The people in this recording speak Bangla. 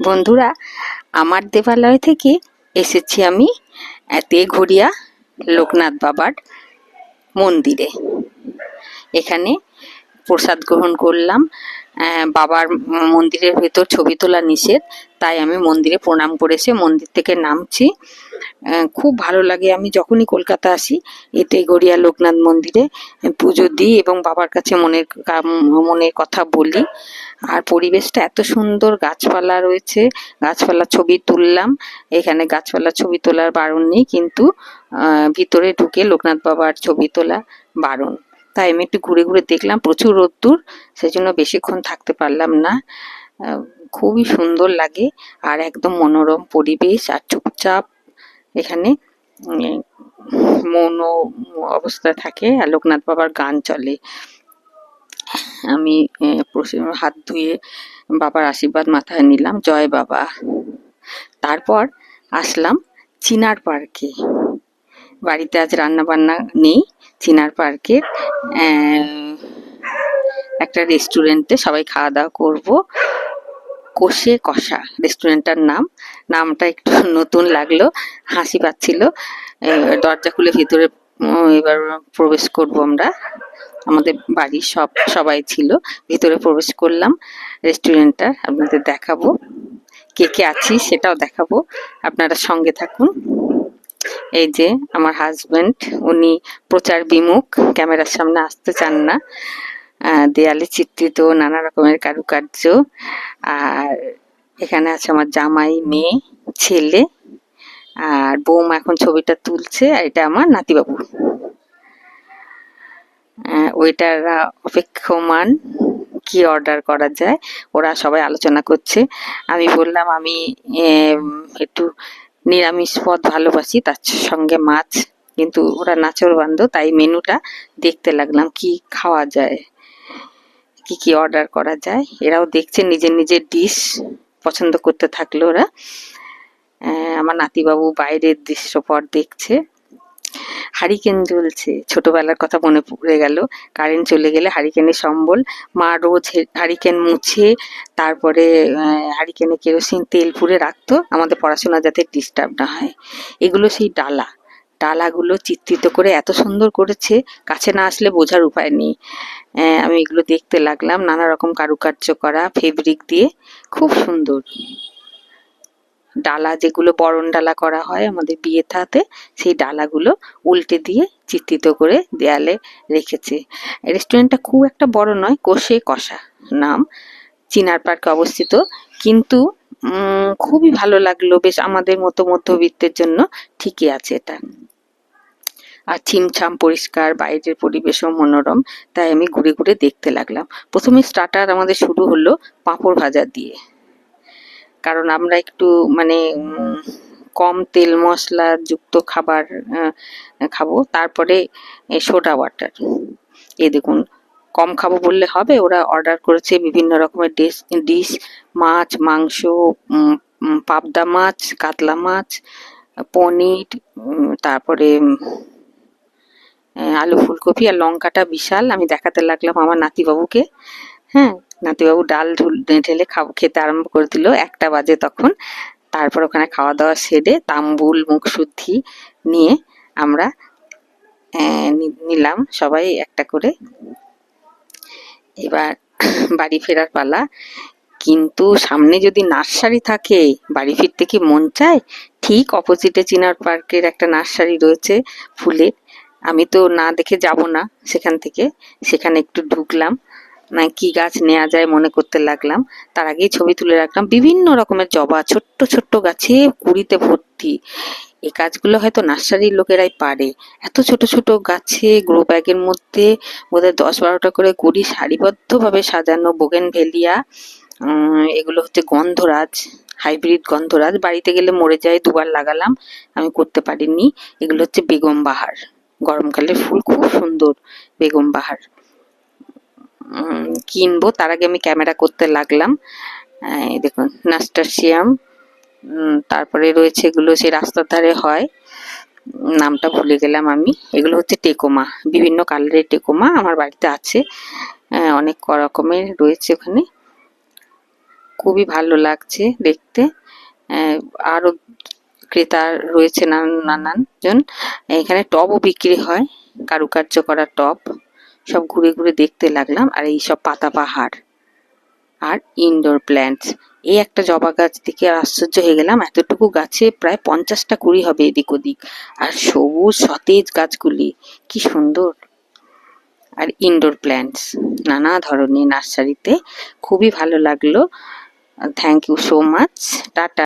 বন্ধুরা আমার দেবালয় থেকে এসেছি আমি তেঘরিয়া লোকনাথ বাবার মন্দিরে। এখানে প্রসাদ গ্রহণ করলাম। বাবার মন্দিরের ভেতর ছবি তোলা নিষেধ, তাই আমি মন্দিরে প্রণাম করেছে, মন্দির থেকে নামছি। খুব ভালো লাগে, আমি যখনই কলকাতা আসি, এতে গড়িয়া লোকনাথ মন্দিরে পুজো দিই এবং বাবার কাছে মনের মনের কথা বলি। আর পরিবেশটা এত সুন্দর, গাছপালা রয়েছে, গাছপালার ছবি তুললাম। এখানে গাছপালার ছবি তোলার বারণ নেই, কিন্তু ভিতরে ঢুকে লোকনাথ বাবার ছবি তোলা বারণ। তাই আমি একটু ঘুরে ঘুরে দেখলাম, প্রচুর রোদ্দুর সেই জন্য বেশিক্ষণ থাকতে পারলাম না। খুবই সুন্দর লাগে আর একদম মনোরম পরিবেশ আর চুপচাপ এখানে মৌন অবস্থায় থাকে আর লোকনাথ বাবার গান চলে। আমি হাত ধুয়ে বাবার আশীর্বাদ মাথায় নিলাম, জয় বাবা। তারপর আসলাম চিনার পার্কে। বাড়িতে আজ রান্না বান্না নেই, চিনার পার্কে একটা রেস্টুরেন্টে সবাই খাওয়া দাওয়া করব। কষে কষা, রেস্টুরেন্টটার নাম। নামটা একটু নতুন লাগল, হাসি পাচ্ছিল। দরজা খুলে ভিতরে এবার প্রবেশ করব আমরা। আমাদের বাড়ির সব, সবাই ছিল, ভিতরে প্রবেশ করলাম। রেস্টুরেন্টটা আপনাদের দেখাবো। কে কে আছি সেটাও দেখাবো। আপনারা সঙ্গে থাকুন। এই যে আমার হাজবেন্ড উনি প্রচার বিমুখ, ক্যামেরার সামনে আসতে চান না। দেয়ালে চিত্রিত নানা রকমের কারুকার্য। আর এখানে আছে আমার জামাই, মেয়ে, ছেলে। আর বৌমা এখন ছবিটা তুলছে, আর এটা আমার নাতিবাবু। ওইটারা অপেক্ষমান কি অর্ডার করা যায়, ওরা সবাই আলোচনা করছে। আমি বললাম, আমি একটু নিরামিষ পদ ভালোবাসি, তার সঙ্গে মাছ, কিন্তু ওরা নাচর বান্ধ, তাই মেনুটা দেখতে লাগলাম কি খাওয়া যায়, কি কি অর্ডার করা যায়। এরাও দেখছে, নিজের নিজের ডিশ পছন্দ করতে থাকল ওরা। আমার নাতিবাবু বাইরের দৃশ্যপট দেখছে। হারিকেন জ্বলছে। ছোটবেলার কথা মনে পড়ে গেল। কারেন্ট চলে গেলে হারিকেনের সম্বল। মা রোজ হারিকেন মুছে, তারপরে হারিকেনে কেরোসিন, তেল পুড়ে রাখতো। আমাদের পড়াশোনা যাতে ডিস্টার্ব না হয়। এগুলো সেই ডালা। ডালাগুলো চিত্রিত করে এত সুন্দর করেছে, কাছে না আসলে বোঝার উপায় নেই। আমি এগুলো দেখতে লাগলাম। নানা রকম কারুকার্য করা, ফেব্রিক দিয়ে। খুব সুন্দর। ডালা যেগুলো বরণ ডালা করা হয় আমাদের বিয়ে থাতে সেই ডালাগুলো উল্টে দিয়ে চিত্রিত করে দেয়ালে রেখেছে। রেস্টুরেন্টটা খুব একটা বড় নয়, কষে কষা নাম। চিনার পার্কে অবস্থিত। কিন্তু খুবই ভালো লাগল। বেশ আমাদের মতো মধ্যবিত্তের জন্য ঠিকই আছে এটা। আর ছিমছাম পরিষ্কার, বাইরের পরিবেশও মনোরম, তাই আমি ঘুরে ঘুরে দেখতে লাগলাম। প্রথমে স্টার্টার আমাদের শুরু হলো পাঁপড় ভাজা দিয়ে। কারণ আমরা একটু মানে কম তেল মশলা যুক্ত খাবার খাব। তারপরে সোডা ওয়াটার। এই দেখুন, কম খাব বললে হবে, ওরা অর্ডার করেছে বিভিন্ন রকমের ডিশ ডিশ, মাছ, মাংস পাবদা মাছ, কাতলা মাছ, পনির তারপরে আলু ফুলকপি আর লঙ্কাটা বিশাল। আমি দেখাতে লাগলাম আমার নাতিবাবুকে। হ্যাঁ নাতিবাবু ডাল ঢুল, ঢেলে খাব, খেতে আরম্ভ করে দিল। একটা বাজে তখন। তারপর ওখানে খাওয়া দাওয়া সেরে তাম্বুল, মুখশুদ্ধি নিয়ে আমরা নিলাম সবাই একটা করে। এবার বাড়ি ফেরার পালা। কিন্তু সামনে যদি নার্সারি থাকে, বাড়ি ফিরতে কি মন চায়? ঠিক অপোজিটে চিনার পার্কের একটা নার্সারি রয়েছে ফুলের। আমি তো না দেখে যাব না সেখান থেকে। সেখানে একটু ঢুকলাম। না কি গাছ নেওয়া যায় মনে করতে লাগলাম। তার আগেই ছবি তুলে রাখলাম। বিভিন্ন রকমের জবা, ছোট্ট ছোট্ট গাছে কুড়িতে ভর্তি। এই কাজগুলো হয়তো নার্সারির লোকেরাই পারে। এত ছোট ছোট গাছে গ্রো ব্যাগের মধ্যে বোধহয় দশ বারোটা করে কুড়ি সারিবদ্ধভাবে সাজানো বোগেন ভেলিয়া এগুলো হচ্ছে গন্ধরাজ হাইব্রিড গন্ধরাজ। বাড়িতে গেলে মরে যায়, দুবার লাগালাম, আমি করতে পারিনি। এগুলো হচ্ছে বেগম বাহার। গরমকালের ফুল খুব সুন্দর বেগম বাহার। কিনবো। তার আগে আমি ক্যামেরা করতে লাগলাম। দেখুন নাস্টারশিয়াম উম, তারপরে রয়েছে এগুলো সেই রাস্তার ধারে হয়। নামটা ভুলে গেলাম আমি। এগুলো হচ্ছে টেকোমা। বিভিন্ন কালারের টেকোমা আমার বাড়িতে আছে। আহ, অনেক রকমের রয়েছে ওখানে। খুবই ভালো লাগছে দেখতে। আহ, আরও ক্রেতা রয়েছে নানান নানান জন এখানে টবও বিক্রি হয়। কারুকার্য করা টব। সব ঘুরে ঘুরে দেখতে লাগলাম, আর এই সব পাতাবাহার আর ইনডোর প্ল্যান্টস এই একটা জবা গাছ দেখে আশ্চর্য হয়ে গেলাম, এতটুকু গাছে প্রায় পঞ্চাশটা কুড়ি হবে এদিক ওদিক। আর সবুজ সতেজ গাছগুলি, কি সুন্দর। আর ইনডোর প্ল্যান্টস নানা ধরনের নার্সারিতে খুবই ভালো লাগল। Thank you so much tata.